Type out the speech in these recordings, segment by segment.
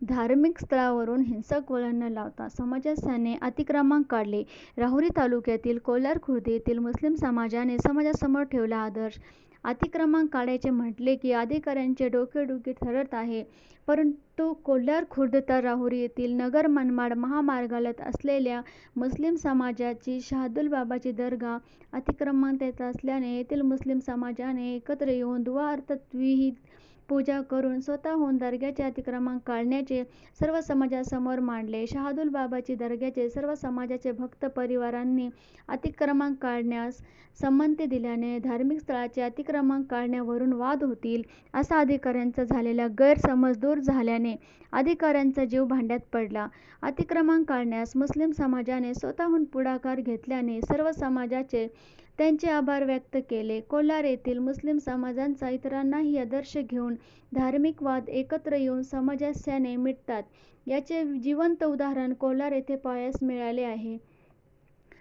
धार्मिक स्थळावरून हिंसक वळण न लावता समाजस्याने अतिक्रमण काढले. राहुरी तालुक्यातील कोल्हार खुर्द येथील मुस्लिम समाजाने समाजासमोर ठेवला आदर्श. अतिक्रमण काढायचे म्हटले की अधिकाऱ्यांचे डोकेडोके ठरत आहे. परंतु कोल्हार खुर्द तर राहुरी येथील नगर मनमाड महामार्गालगत असलेल्या मुस्लिम समाजाची शहादुल बाबाची दर्गा अतिक्रमण येत असल्याने येथील मुस्लिम समाजाने एकत्र येऊन दुवा अर्थात पूजा करून स्वतःहून दर्ग्याचे अतिक्रमण काढण्याचे सर्व समाजासमोर मांडले. शहादूल बाबाची दर्ग्याचे सर्व समाजाचे भक्त परिवारांनी अतिक्रमण काढण्यास संमती दिल्याने धार्मिक स्थळाचे अतिक्रमण काढण्यावरून वाद होतील असा अधिकाऱ्यांचा झालेला गैरसमज दूर झाल्याने अधिकाऱ्यांचा जीव भांड्यात पडला. अतिक्रमण काढण्यास मुस्लिम समाजाने स्वतःहून पुढाकार घेतल्याने सर्व समाजाचे त्यांचे आभार व्यक्त केले. कोल्हार येथील मुस्लिम समाजांचा इतरांनाही आदर्श घेऊन धार्मिक वाद एकत्र येऊन सामंजस्याने मिटतात. याचे जिवंत उदाहरण कोल्हार येथे पाहावयास मिळाले आहे.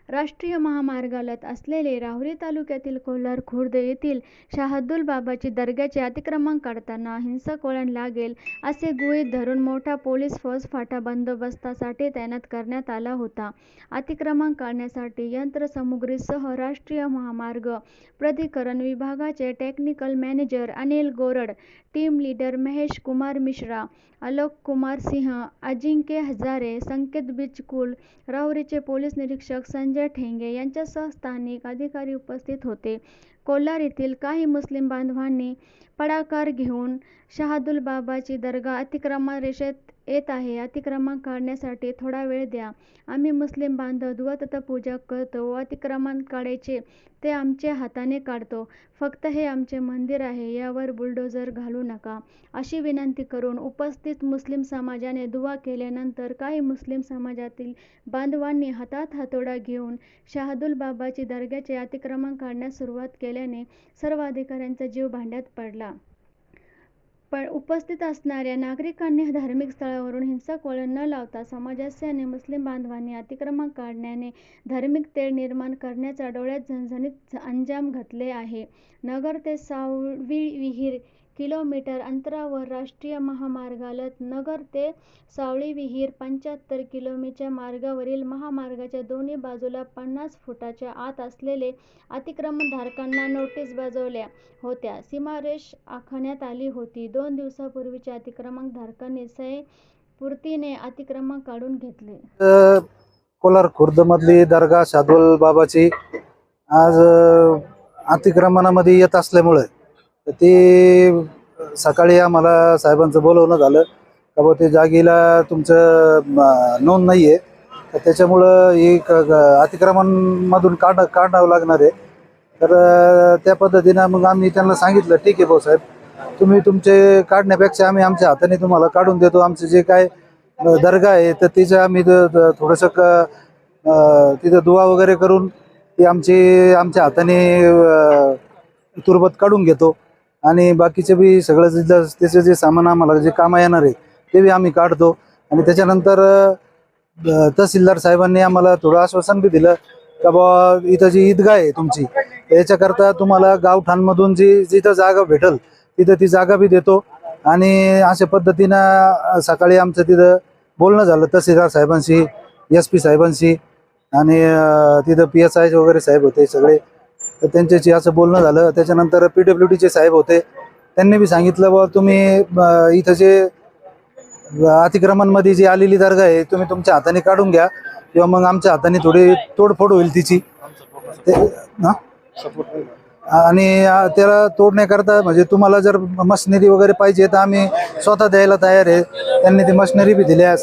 राष्ट्रीय महामार्गालगत असलेले राहुरी तालुक्यातील कोल्हार खुर्द येथील शहादुल बाबाची दर्ग्याचे अतिक्रमण काढताना हिंसक वळण लागेल असे गृहीत धरून मोठा पोलीस फौज फाटा बंदोबस्तासाठी तैनात करण्यात आला होता. अतिक्रमण काढण्यासाठी यंत्रसामुग्रीसह राष्ट्रीय महामार्ग प्राधिकरण विभागाचे technical manager Anil Gorad team leader Mahesh Kumar Mishra Alok Kumar Singh Ajinkya Hazare Sanket Bichkul राहुरीचे police निरीक्षक संजय ठेंगे यांच्यासह स्थानिक अधिकारी उपस्थित होते. कोल्हार येथील काही मुस्लिम बांधवांनी पुढाकार घेऊन शहादुल बाबाची दर्गा अतिक्रमण रेषेत येत आहे. अतिक्रमण काढण्यासाठी थोडा वेळ द्या. आम्ही मुस्लिम बांधव दुआ पूजा करतो व अतिक्रमण काढायचे ते आमच्या हाताने काढतो. फक्त हे आमचे मंदिर आहे यावर बुलडोझर घालू नका. अशी विनंती करून उपस्थित मुस्लिम समाजाने दुवा केल्यानंतर काही मुस्लिम समाजातील बांधवांनी हातात हातोडा घेऊन शहादुल बाबाची दर्ग्याचे अतिक्रमण काढण्यास सुरुवात केली. केल्याने सर्व अधिकाऱ्यांचा जीव भांड्यात पडला. पण उपस्थित असणाऱ्या नागरिकांनी धार्मिक स्थळावरून हिंसक वळण न लावता समाजस्याने मुस्लिम बांधवांनी अतिक्रमण काढण्याने धार्मिक तेढ निर्माण करण्याचा डोळ्यात झणझणीत अंजाम घातले आहे. नगर ते सावळीविहीर किलोमीटर अंतरावर राष्ट्रीय महामार्गालत नगर ते सावळी विहीर पंच्याहत्तर किलोमीटर मार्गावरील महामार्गाच्या दोन्ही बाजूला पन्नास फुटाच्या आत असलेले अतिक्रमणधारकांना नोटीस बजावल्या होत्या. सीमारेष आखण्यात आली होती. दोन दिवसांपूर्वीच अतिक्रमणधारकांनी स्वयंस्फूर्तीने अतिक्रमण काढून घेतले. कोलार खुर्द मधली दर्गा शादवल बाबाची आज अतिक्रमणामध्ये येत असल्यामुळे तर ते सकाळी आम्हाला साहेबांचं बोलवणं झालं. का बुवा ते जागेला तुमचं नोंद नाही आहे तर त्याच्यामुळं एक अतिक्रमांमधून अतिक्रमणमधून काढ काढावं लागणार आहे. तर त्या पद्धतीनं मग आम्ही त्यांना सांगितलं ठीक आहे भाऊ साहेब. तुम्ही तुमचे काढण्यापेक्षा आम्ही आमच्या हाताने तुम्हाला काढून देतो. आमचे जे काय दर्गा आहे तर तिचं आम्ही द- थोडंसं क तिथं दुवा वगैरे करून ती आमची आमच्या हाताने तुरबत काढून घेतो. आणि बाकीचे बी सगळं जे त्याचं जे सामान आम्हाला जे कामं येणार आहे ते बी आम्ही काढतो. आणि त्याच्यानंतर तहसीलदार साहेबांनी आम्हाला थोडं आश्वासन बी दिलं का बा इथं जी ईदगाह आहे तुमची याच्याकरता तुम्हाला गावठाणमधून जी जिथं जागा भेटल तिथं ती जागा बी देतो. आणि अशा पद्धतीनं सकाळी आमचं तिथं बोलणं झालं तहसीलदार साहेबांशी एस पी साहेबांशी आणि तिथं पी एस आय वगैरे साहेब होते सगळे. तर त्यांच्याशी असं बोलणं झालं. त्याच्यानंतर पी डब्ल्यू डीचे साहेब होते. त्यांनी बी सांगितलं बा तुम्ही इथं जे अतिक्रमणमध्ये जी आलेली दर्गा आहे तुम्ही तुमच्या हाताने काढून घ्या किंवा मग आमच्या हाताने थोडी तोडफोड होईल तिची. ते हा? आणि त्याला तोडण्याकरता म्हणजे तुम्हाला जर मशिनरी वगैरे पाहिजे तर आम्ही स्वतः द्यायला तयार आहे. त्यांनी ती मशिनरी बी दिली आहे.